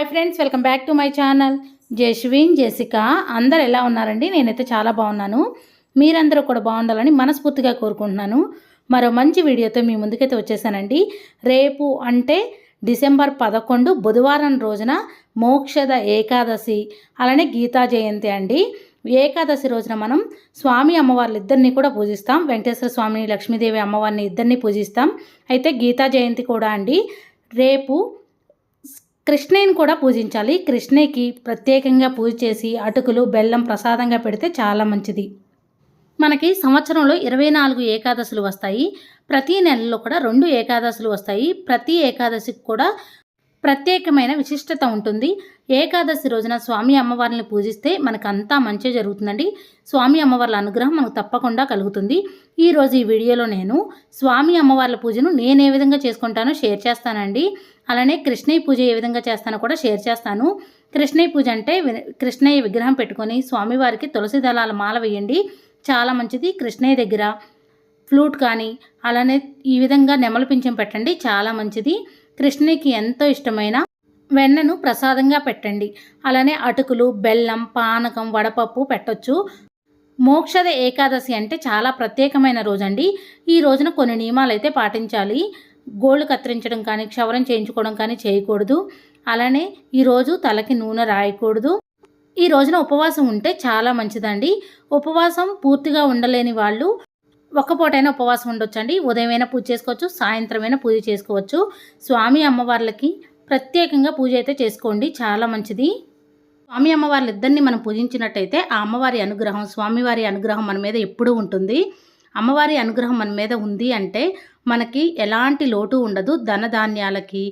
Hi friends welcome back to my channel. Jaswin Jessica అందరు ఎలా ఉన్నారండి? నేనైతే చాలా బాగున్నాను. మీరందరూ కూడా బాగుండాలని మనస్ఫూర్తిగా కోరుకుంటున్నాను. మరో మంచి వీడియోతో మీ ముందుకైతే వచ్చేసానండి. రేపు అంటే డిసెంబర్ పదకొండు బుధవారం రోజున మోక్షద ఏకాదశి అలానే గీతా జయంతి అండి. ఏకాదశి రోజున మనం స్వామి అమ్మవార్లు ఇద్దరిని కూడా పూజిస్తాం. వెంకటేశ్వర స్వామిని లక్ష్మీదేవి అమ్మవారిని ఇద్దరిని పూజిస్తాం. అయితే గీతా జయంతి కూడా అండి. రేపు కృష్ణయ్యని కూడా పూజించాలి. కృష్ణయ్యకి ప్రత్యేకంగా పూజ చేసి అటుకులు బెల్లం ప్రసాదంగా పెడితే చాలా మంచిది. మనకి సంవత్సరంలో ఇరవై నాలుగు ఏకాదశులు వస్తాయి. ప్రతి నెలలో కూడా రెండు ఏకాదశులు వస్తాయి. ప్రతి ఏకాదశికి కూడా ప్రత్యేకమైన విశిష్టత ఉంటుంది. ఏకాదశి రోజున స్వామి అమ్మవారిని పూజిస్తే మనకు అంతా మంచి జరుగుతుందండి. స్వామి అమ్మవార్ల అనుగ్రహం మనకు తప్పకుండా కలుగుతుంది. ఈరోజు ఈ వీడియోలో నేను స్వామి అమ్మవార్ల పూజను నేను ఏ విధంగా చేసుకుంటానో షేర్ చేస్తానండి. అలానే కృష్ణయ్య పూజ ఏ విధంగా చేస్తానో కూడా షేర్ చేస్తాను. కృష్ణయ్య పూజ అంటే వి- కృష్ణయ్య విగ్రహం పెట్టుకొని స్వామివారికి తులసి దళాల మాల వేయండి. చాలా మంచిది. కృష్ణయ్య దగ్గర ఫ్లూట్ కానీ అలానే ఈ విధంగా నెమలు పింఛం పెట్టండి. చాలా మంచిది. కృష్ణయ్యకి ఎంతో ఇష్టమైన వెన్నను ప్రసాదంగా పెట్టండి. అలానే అటుకులు బెల్లం పానకం వడపప్పు పెట్టొచ్చు. మోక్షద ఏకాదశి అంటే చాలా ప్రత్యేకమైన రోజండి. ఈ రోజున కొన్ని నియమాలు అయితే పాటించాలి. గోళ్ళు కత్తిరించడం కానీ క్షవరం చేయించుకోవడం కానీ చేయకూడదు. అలానే ఈరోజు తలకి నూనె రాయకూడదు. ఈ రోజున ఉపవాసం ఉంటే చాలా మంచిదండి. ఉపవాసం పూర్తిగా ఉండలేని వాళ్ళు ఒక్క పూటైనా ఉపవాసం ఉండొచ్చండి. ఉదయమైనా పూజ చేసుకోవచ్చు సాయంత్రమైనా పూజ చేసుకోవచ్చు. స్వామి అమ్మవార్లకి ప్రత్యేకంగా పూజ అయితే చేసుకోండి. చాలా మంచిది. స్వామి అమ్మవార్లు ఇద్దరిని మనం పూజించినట్టయితే ఆ అమ్మవారి అనుగ్రహం స్వామివారి అనుగ్రహం మన మీద ఎప్పుడూ ఉంటుంది. అమ్మవారి అనుగ్రహం మన మీద ఉంది అంటే మనకి ఎలాంటి లోటు ఉండదు ధనధాన్యాలకి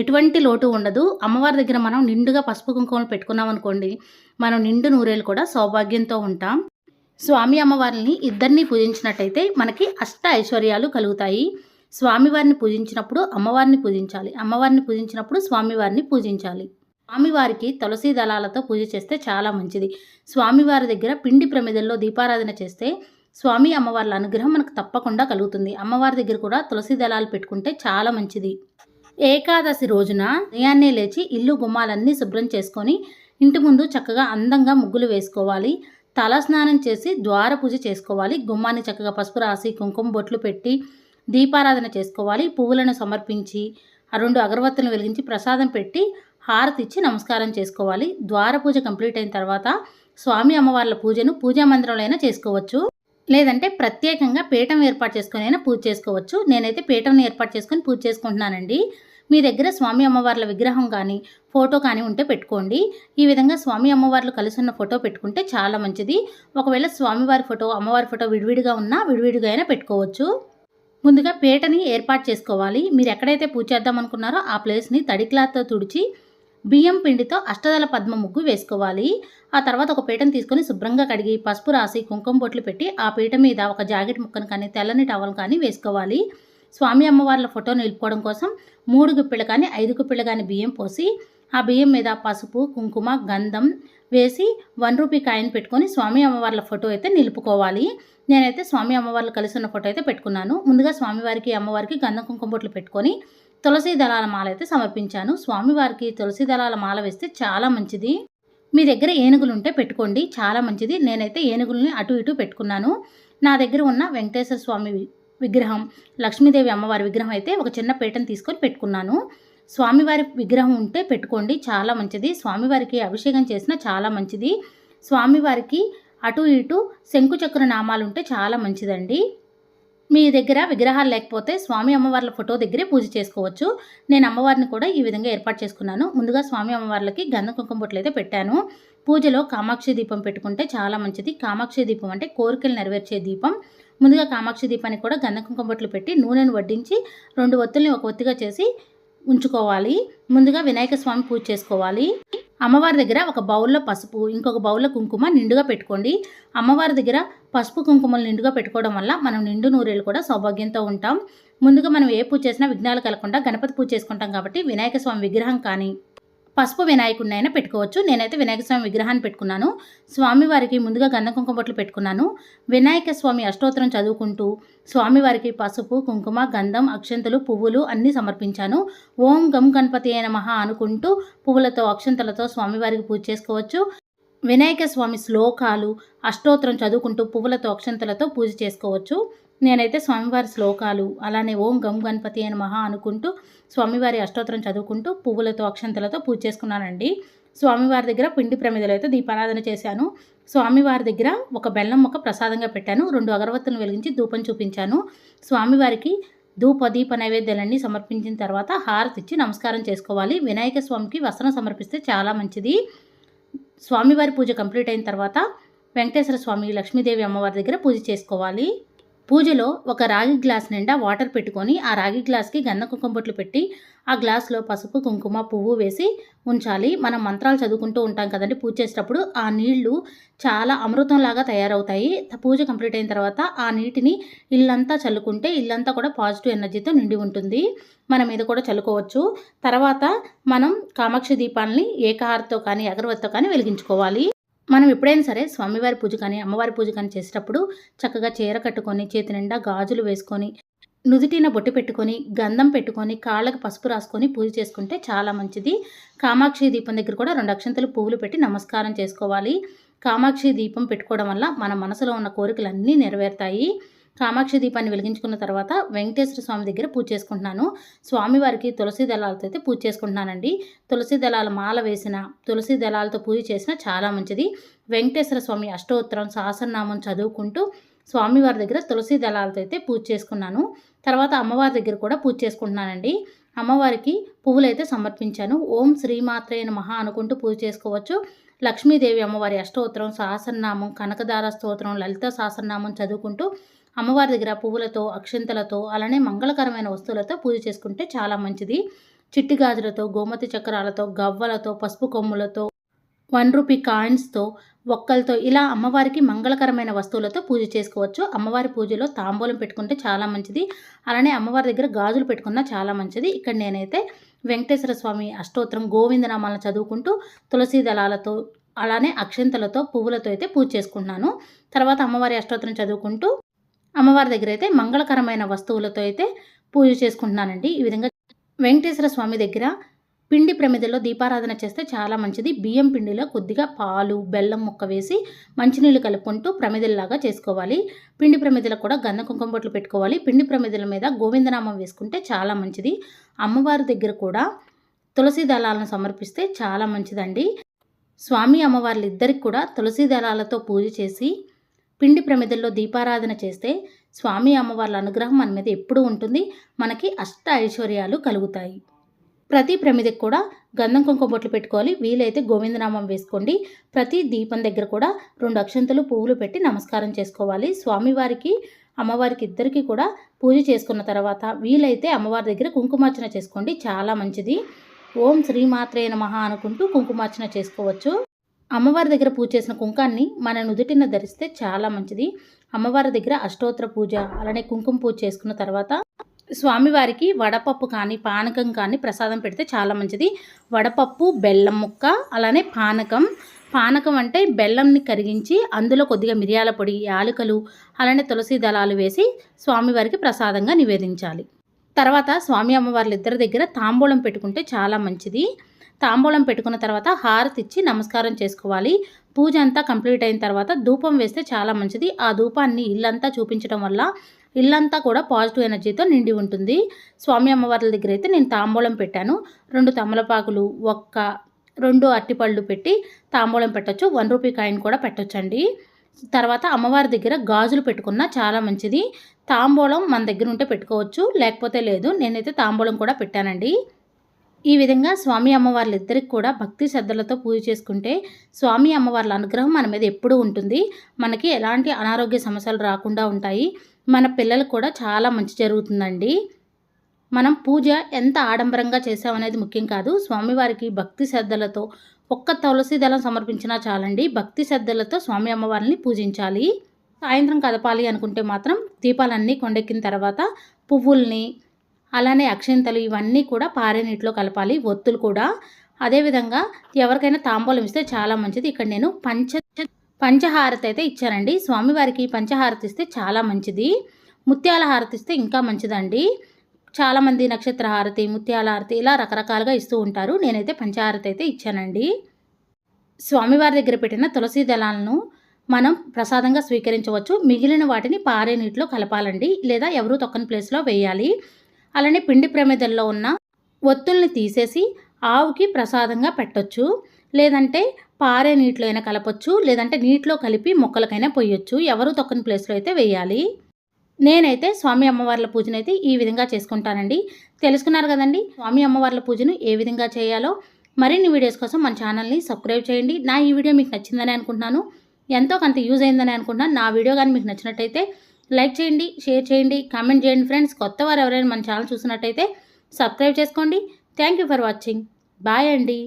ఎటువంటి లోటు ఉండదు. అమ్మవారి దగ్గర మనం నిండుగా పసుపు కుంకుమలు పెట్టుకున్నాం అనుకోండి మనం నిండు నూరేలు కూడా సౌభాగ్యంతో ఉంటాం. స్వామి అమ్మవారిని ఇద్దరిని పూజించినట్టయితే మనకి అష్ట ఐశ్వర్యాలు కలుగుతాయి. స్వామివారిని పూజించినప్పుడు అమ్మవారిని పూజించాలి. అమ్మవారిని పూజించినప్పుడు స్వామివారిని పూజించాలి. స్వామివారికి తులసి దళాలతో పూజ చేస్తే చాలా మంచిది. స్వామివారి దగ్గర పిండి ప్రమిదల్లో దీపారాధన చేస్తే స్వామి అమ్మవార్ల అనుగ్రహం మనకు తప్పకుండా కలుగుతుంది. అమ్మవారి దగ్గర కూడా తులసి దళాలు పెట్టుకుంటే చాలా మంచిది. ఏకాదశి రోజున ఉదయాన్నే లేచి ఇల్లు గుమ్మాలన్నీ శుభ్రం చేసుకొని ఇంటి ముందు చక్కగా అందంగా ముగ్గులు వేసుకోవాలి. తల స్నానం చేసి ద్వార పూజ చేసుకోవాలి. గుమ్మాన్ని చక్కగా పసుపు రాసి కుంకుమ బొట్లు పెట్టి దీపారాధన చేసుకోవాలి. పువ్వులను సమర్పించి ఆ రెండు అగరవత్తులను వెలిగించి ప్రసాదం పెట్టి హారతి ఇచ్చి నమస్కారం చేసుకోవాలి. ద్వార పూజ కంప్లీట్ అయిన తర్వాత స్వామి అమ్మవార్ల పూజను పూజా మందిరంలో అయినా చేసుకోవచ్చు. లేదంటే ప్రత్యేకంగా పీఠం ఏర్పాటు చేసుకొని అయినా పూజ చేసుకోవచ్చు. నేనైతే పీఠంని ఏర్పాటు చేసుకొని పూజ చేసుకుంటున్నానండి. మీ దగ్గర స్వామి అమ్మవార్ల విగ్రహం కానీ ఫోటో కానీ ఉంటే పెట్టుకోండి. ఈ విధంగా స్వామి అమ్మవార్లు కలిసి ఉన్న ఫోటో పెట్టుకుంటే చాలా మంచిది. ఒకవేళ స్వామివారి ఫోటో అమ్మవారి ఫోటో విడివిడిగా ఉన్నా విడివిడిగా అయినా పెట్టుకోవచ్చు. ముందుగా పీటని ఏర్పాటు చేసుకోవాలి. మీరు ఎక్కడైతే పూజ చేద్దాం అనుకున్నారో ఆ ప్లేస్ని తడి క్లాత్తో తుడిచి బియ్యం పిండితో అష్టదళ పద్మ ముగ్గు వేసుకోవాలి. ఆ తర్వాత ఒక పీటను తీసుకొని శుభ్రంగా కడిగి పసుపు రాసి కుంకుమ బొట్లు పెట్టి ఆ పీట మీద ఒక జాకెట్ ముక్కను కానీ తెల్లని టవల్ కానీ వేసుకోవాలి. స్వామి అమ్మవార్ల ఫోటో నిలుపుకోవడం కోసం మూడు గుప్పిళ్ళు కానీ ఐదు గుప్పిళ్ళు కానీ బియ్యం పోసి ఆ బియ్యం మీద పసుపు కుంకుమ గంధం వేసి వన్ రూపీ కాయిన్ పెట్టుకొని స్వామి అమ్మవార్ల ఫోటో అయితే నిలుపుకోవాలి. నేనైతే స్వామి అమ్మవార్లు కలిసి ఉన్న ఫోటో అయితే పెట్టుకున్నాను. ముందుగా స్వామివారికి అమ్మవారికి గంధం కుంకుమ బొట్లు పెట్టుకొని తులసి దళాల మాల అయితే సమర్పించాను. స్వామివారికి తులసి దళాల మాల వేస్తే చాలా మంచిది. మీ దగ్గర ఏనుగులు ఉంటే పెట్టుకోండి. చాలా మంచిది. నేనైతే ఏనుగుల్ని అటు ఇటు పెట్టుకున్నాను. నా దగ్గర ఉన్న వెంకటేశ్వర స్వామి విగ్రహం లక్ష్మీదేవి అమ్మవారి విగ్రహం అయితే ఒక చిన్న పీటను తీసుకొని పెట్టుకున్నాను. స్వామివారి విగ్రహం ఉంటే పెట్టుకోండి. చాలా మంచిది. స్వామివారికి అభిషేకం చేసిన చాలా మంచిది. స్వామివారికి అటు ఇటు శంకుచక్ర నామాలు ఉంటే చాలా మంచిదండి. మీ దగ్గర విగ్రహాలు లేకపోతే స్వామి అమ్మవార్ల ఫోటో దగ్గరే పూజ చేసుకోవచ్చు. నేను అమ్మవారిని కూడా ఈ విధంగా ఏర్పాటు చేసుకున్నాను. ముందుగా స్వామి అమ్మవార్లకి గంధ కుంకుమ బొట్లు అయితే పెట్టాను. పూజలో కామాక్షి దీపం పెట్టుకుంటే చాలా మంచిది. కామాక్షి దీపం అంటే కోరికలు నెరవేర్చే దీపం. ముందుగా కామాక్షి దీపానికి కూడా గంధ కుంకుమ బొట్లు పెట్టి నూనెను వడ్డించి రెండు ఒత్తుల్ని ఒక ఒత్తిగా చేసి ఉంచుకోవాలి. ముందుగా వినాయక స్వామి పూజ చేసుకోవాలి. అమ్మవారి దగ్గర ఒక బౌల్లో పసుపు ఇంకొక బౌల్లో కుంకుమ నిండుగా పెట్టుకోండి. అమ్మవారి దగ్గర పసుపు కుంకుమలు నిండుగా పెట్టుకోవడం వల్ల మనం నిండు నూరేళ్ళు కూడా సౌభాగ్యంతో ఉంటాం. ముందుగా మనం ఏ పూజ చేసినా విఘ్నాలు కలగకుండా గణపతి పూజ చేసుకుంటాం కాబట్టి వినాయక స్వామి విగ్రహం కానీ పసుపు వినాయకుడిని అయినా పెట్టుకోవచ్చు. నేనైతే వినాయక స్వామి విగ్రహాన్ని పెట్టుకున్నాను. స్వామివారికి ముందుగా గంధ కుంకుమ బొట్లు పెట్టుకున్నాను. వినాయక స్వామి అష్టోత్తరం చదువుకుంటూ స్వామివారికి పసుపు కుంకుమ గంధం అక్షంతలు పువ్వులు అన్నీ సమర్పించాను. ఓం గం గణపతి అయిన మహా అనుకుంటూ పువ్వులతో అక్షంతలతో స్వామివారికి పూజ చేసుకోవచ్చు. వినాయక స్వామి శ్లోకాలు అష్టోత్తరం చదువుకుంటూ పువ్వులతో అక్షంతలతో పూజ చేసుకోవచ్చు. నేనైతే స్వామివారి శ్లోకాలు అలానే ఓం గం గణపతి అని మహా అనుకుంటూ స్వామివారి అష్టోత్తరం చదువుకుంటూ పువ్వులతో అక్షంతలతో పూజ చేసుకున్నానండి. స్వామివారి దగ్గర పిండి ప్రమిదలు అయితే దీపారాధన చేశాను. స్వామివారి దగ్గర ఒక బెల్లం మొక్క ప్రసాదంగా పెట్టాను. రెండు అగరవత్తులను వెలిగించి ధూపం చూపించాను. స్వామివారికి ధూప దీప నైవేద్యాలన్నీ సమర్పించిన తర్వాత హారతి ఇచ్చి నమస్కారం చేసుకోవాలి. వినాయక స్వామికి వస్త్రం సమర్పిస్తే చాలా మంచిది. స్వామివారి పూజ కంప్లీట్ అయిన తర్వాత వెంకటేశ్వర స్వామి లక్ష్మీదేవి అమ్మవారి దగ్గర పూజ చేసుకోవాలి. పూజలో ఒక రాగి గ్లాస్ నిండా వాటర్ పెట్టుకొని ఆ రాగి గ్లాస్కి గంధ కుంకుమ బొట్లు పెట్టి ఆ గ్లాస్లో పసుపు కుంకుమ పువ్వు వేసి ఉంచాలి. మనం మంత్రాలు చదువుకుంటూ ఉంటాం కదండి పూజ చేసేటప్పుడు. ఆ నీళ్ళు చాలా అమృతంలాగా తయారవుతాయి. పూజ కంప్లీట్ అయిన తర్వాత ఆ నీటిని ఇల్లంతా చల్లుకుంటే ఇల్లంతా కూడా పాజిటివ్ ఎనర్జీతో నిండి ఉంటుంది. మన మీద కూడా చల్లుకోవచ్చు. తర్వాత మనం కామాక్షి దీపాలని ఏకహారతో కానీ అగరవత్తితో కానీ వెలిగించుకోవాలి. మనం ఎప్పుడైనా సరే స్వామివారి పూజ కానీ అమ్మవారి పూజ కానీ చేసేటప్పుడు చక్కగా చీర కట్టుకొని చేతి నిండా గాజులు వేసుకొని నుదుటిన బొట్టు పెట్టుకొని గంధం పెట్టుకొని కాళ్ళకు పసుపు రాసుకొని పూజ చేసుకుంటే చాలా మంచిది. కామాక్షి దీపం దగ్గర కూడా రెండు అక్షంతలు పువ్వులు పెట్టి నమస్కారం చేసుకోవాలి. కామాక్షి దీపం పెట్టుకోవడం వల్ల మన మనసులో ఉన్న కోరికలన్నీ నెరవేరుతాయి. కామాక్షి దీపాన్ని వెలిగించుకున్న తర్వాత వెంకటేశ్వర స్వామి దగ్గర పూజ చేసుకుంటున్నాను. స్వామివారికి తులసి దళాలతో అయితే పూజ చేసుకుంటున్నానండి. తులసి దళాల మాల వేసిన తులసి దళాలతో పూజ చేసిన చాలా మంచిది. వెంకటేశ్వర స్వామి అష్టోత్తరం సహస్రనామం చదువుకుంటూ స్వామివారి దగ్గర తులసి దళాలతో అయితే పూజ చేసుకున్నాను. తర్వాత అమ్మవారి దగ్గర కూడా పూజ చేసుకుంటున్నానండి. అమ్మవారికి పువ్వులైతే సమర్పించాను. ఓం శ్రీమాత్రైన మహా అనుకుంటూ పూజ చేసుకోవచ్చు. లక్ష్మీదేవి అమ్మవారి అష్టోత్తరం సహస్రనామం కనకదార స్తోత్రం లలిత సహస్రనామం చదువుకుంటూ అమ్మవారి దగ్గర పువ్వులతో అక్షంతలతో అలానే మంగళకరమైన వస్తువులతో పూజ చేసుకుంటే చాలా మంచిది. చిట్టి గాజులతో గోమతి చక్రాలతో గవ్వలతో పసుపు కొమ్ములతో వన్ రూపీ కాయిన్స్తో ఒక్కలతో ఇలా అమ్మవారికి మంగళకరమైన వస్తువులతో పూజ చేసుకోవచ్చు. అమ్మవారి పూజలో తాంబూలం పెట్టుకుంటే చాలా మంచిది. అలానే అమ్మవారి దగ్గర గాజులు పెట్టుకున్నా చాలా మంచిది. ఇక్కడ నేనైతే వెంకటేశ్వర స్వామి అష్టోత్తరం గోవిందనామాలను చదువుకుంటూ తులసి దళాలతో అలానే అక్షంతలతో పువ్వులతో అయితే పూజ చేసుకున్నాను తర్వాత అమ్మవారి అష్టోత్తరం చదువుకుంటూ అమ్మవారి దగ్గర అయితే మంగళకరమైన వస్తువులతో అయితే పూజ చేసుకుంటున్నానండి. ఈ విధంగా వెంకటేశ్వర స్వామి దగ్గర పిండి ప్రమిదలో దీపారాధన చేస్తే చాలా మంచిది. బియ్యం పిండిలో కొద్దిగా పాలు బెల్లం ముక్క వేసి మంచినీళ్ళు కలుపుకుంటూ ప్రమిదల్లాగా చేసుకోవాలి. పిండి ప్రమిదలకు కూడా గంధ కుంకుమ బొట్లు పెట్టుకోవాలి. పిండి ప్రమిదల మీద గోవిందనామం వేసుకుంటే చాలా మంచిది. అమ్మవారి దగ్గర కూడా తులసి దళాలను సమర్పిస్తే చాలా మంచిదండి. స్వామి అమ్మవార్లు ఇద్దరికి కూడా తులసి దళాలతో పూజ చేసి పిండి ప్రమిదల్లో దీపారాధన చేస్తే స్వామి అమ్మవార్ల అనుగ్రహం మన మీద ఎప్పుడూ ఉంటుంది. మనకి అష్ట ఐశ్వర్యాలు కలుగుతాయి. ప్రతి ప్రమిదకి కూడా గంధం కుంకుమ బొట్లు పెట్టుకోవాలి. వీలైతే గోవిందనామం వేసుకోండి. ప్రతి దీపం దగ్గర కూడా రెండు అక్షంతలు పువ్వులు పెట్టి నమస్కారం చేసుకోవాలి. స్వామివారికి అమ్మవారికి ఇద్దరికి కూడా పూజ చేసుకున్న తర్వాత వీలైతే అమ్మవారి దగ్గర కుంకుమార్చన చేసుకోండి. చాలా మంచిది. ఓం శ్రీమాత్రే మహా అనుకుంటూ కుంకుమార్చన చేసుకోవచ్చు. అమ్మవారి దగ్గర పూజ చేసిన కుంకాన్ని మన నుదుటిన ధరిస్తే చాలా మంచిది. అమ్మవారి దగ్గర అష్టోత్తర పూజ అలానే కుంకుమ పూజ చేసుకున్న తర్వాత స్వామివారికి వడపప్పు కానీ పానకం కానీ ప్రసాదం పెడితే చాలా మంచిది. వడపప్పు బెల్లం ముక్క అలానే పానకం. పానకం అంటే బెల్లంని కరిగించి అందులో కొద్దిగా మిరియాల పొడి యాలకులు అలానే తులసి దళాలు వేసి స్వామివారికి ప్రసాదంగా నివేదించాలి. తర్వాత స్వామి అమ్మవార్ల ఇద్దరి దగ్గర తాంబూలం పెట్టుకుంటే చాలా మంచిది. తాంబూలం పెట్టుకున్న తర్వాత హారతి ఇచ్చి నమస్కారం చేసుకోవాలి. పూజ అంతా కంప్లీట్ అయిన తర్వాత ధూపం వేస్తే చాలా మంచిది. ఆ ధూపాన్ని ఇల్లంతా చూపించడం వల్ల ఇల్లంతా కూడా పాజిటివ్ ఎనర్జీతో నిండి ఉంటుంది. స్వామి అమ్మవార్ల దగ్గర అయితే నేను తాంబూలం పెట్టాను. రెండు తమలపాకులు ఒక్క రెండు అట్టిపళ్ళు పెట్టి తాంబూలం పెట్టచ్చు. వన్ రూపీ కాయిన్ కూడా పెట్టొచ్చండి. తర్వాత అమ్మవారి దగ్గర గాజులు పెట్టుకున్నా చాలా మంచిది. తాంబూలం మన దగ్గర ఉంటే పెట్టుకోవచ్చు. లేకపోతే లేదు. నేనైతే తాంబూలం కూడా పెట్టానండి. ఈ విధంగా స్వామి అమ్మవార్లు ఇద్దరికి కూడా భక్తి శ్రద్ధలతో పూజ చేసుకుంటే స్వామి అమ్మవార్ల అనుగ్రహం మన మీద ఎప్పుడూ ఉంటుంది. మనకి ఎలాంటి అనారోగ్య సమస్యలు రాకుండా ఉంటాయి. మన పిల్లలకు కూడా చాలా మంచి జరుగుతుందండి. మనం పూజ ఎంత ఆడంబరంగా చేసామనేది ముఖ్యం కాదు. స్వామివారికి భక్తి శ్రద్ధలతో ఒక్క తులసి దళం సమర్పించినా చాలండి. భక్తి శ్రద్ధలతో స్వామి అమ్మవారిని పూజించాలి. సాయంత్రం కదపాలి అనుకుంటే మాత్రం దీపాలన్నీ కొండెక్కిన తర్వాత పువ్వుల్ని అలానే అక్షింతలు ఇవన్నీ కూడా పారే నీటిలో కలపాలి. ఒత్తులు కూడా. అదేవిధంగా ఎవరికైనా తాంబూలం ఇస్తే చాలా మంచిది. ఇక్కడ నేను పంచ పంచహారతి అయితే ఇచ్చానండి. స్వామివారికి పంచహారతి ఇస్తే చాలా మంచిది. ముత్యాల హారతి ఇస్తే ఇంకా మంచిదండి. చాలామంది నక్షత్ర హారతి ముత్యాల హారతి ఇలా రకరకాలుగా ఇస్తూ ఉంటారు. నేనైతే పంచహారతి అయితే ఇచ్చానండి. స్వామివారి దగ్గర పెట్టిన తులసి దళాలను మనం ప్రసాదంగా స్వీకరించవచ్చు. మిగిలిన వాటిని పారే నీటిలో కలపాలండి. లేదా ఎవరూ తొక్కని ప్లేస్లో వేయాలి. అలానే పిండి ప్రమిదల్లో ఉన్న ఒత్తుల్ని తీసేసి ఆవుకి ప్రసాదంగా పెట్టొచ్చు. లేదంటే పారే నీటిలో అయినా కలపచ్చు. లేదంటే నీటిలో కలిపి మొక్కలకైనా పోయొచ్చు ఎవరు తొక్కని ప్లేస్లో అయితే వేయాలి. నేనైతే స్వామి అమ్మవార్ల పూజనైతే ఈ విధంగా చేసుకుంటానండి. తెలుసుకున్నారు కదండి? స్వామి అమ్మవార్ల పూజను ఏ విధంగా చేయాలో మరిన్ని వీడియోస్ కోసం మన ఛానల్ని సబ్స్క్రైబ్ చేయండి. నా ఈ వీడియో మీకు నచ్చిందని అనుకుంటున్నాను. ఎంతో కొంత యూజ్ అయిందని అనుకుంటున్నాను. నా వీడియో కానీ మీకు నచ్చినట్టయితే లైక్ చేయండి షేర్ చేయండి కామెంట్ చేయండి ఫ్రెండ్స్. కొత్త వారు ఎవరైనా మన ఛానల్ చూసినట్టయితే సబ్స్క్రైబ్ చేసుకోండి. Thank you for watching. Bye అండి.